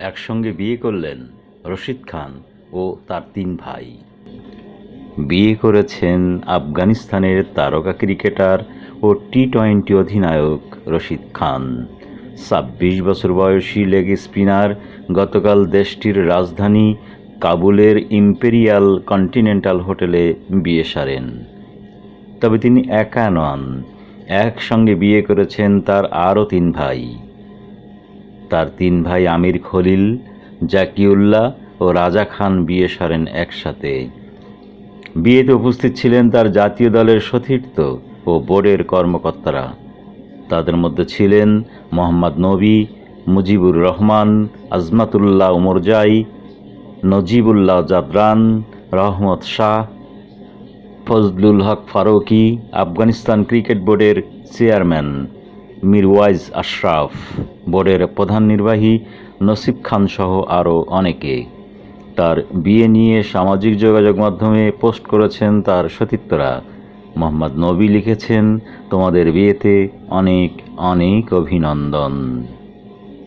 একসঙ্গে বিয়ে করলেন রশিদ খান ও তার তিন ভাই। বিয়ে করেছেন আফগানিস্তানের তারকা ক্রিকেটার ও টি টোয়েন্টি অধিনায়ক রশিদ খান। ছাব্বিশ বছর বয়সী লেগ স্পিনার গতকাল দেশটির রাজধানী কাবুলের ইম্পেরিয়াল কন্টিনেন্টাল হোটেলে বিয়ে সারেন। তবে তিনি একা নন, একসঙ্গে বিয়ে করেছেন তার আরও তিন ভাই। তার তিন ভাই আমির খলিল, জাকিউল্লাহ ও রাজা খান বিয়ে সারেন একসাথে। বিয়েতে উপস্থিত ছিলেন তার জাতীয় দলের সতীর্থ ও বোর্ডের কর্মকর্তারা। তাদের মধ্যে ছিলেন মোহাম্মদ নবী, মুজিবুর রহমান, আজমাতুল্লাহ উমরজাই নজিবুল্লাহ জাদরান, রহমত শাহ, ফজলুল হক ফারুকি, আফগানিস্তান ক্রিকেট বোর্ডের চেয়ারম্যান মিরওয়াইজ আশরাফ। বোর্ডের প্রধান নির্বাহী নসিব খান সহ আরও অনেকে। তার বিয়ে নিয়ে সামাজিক যোগাযোগ মাধ্যমে পোস্ট করেছেন তার সতীর্থরা মোহাম্মদ নবী লিখেছেন, তোমাদের বিয়েতে অনেক অনেক অভিনন্দন।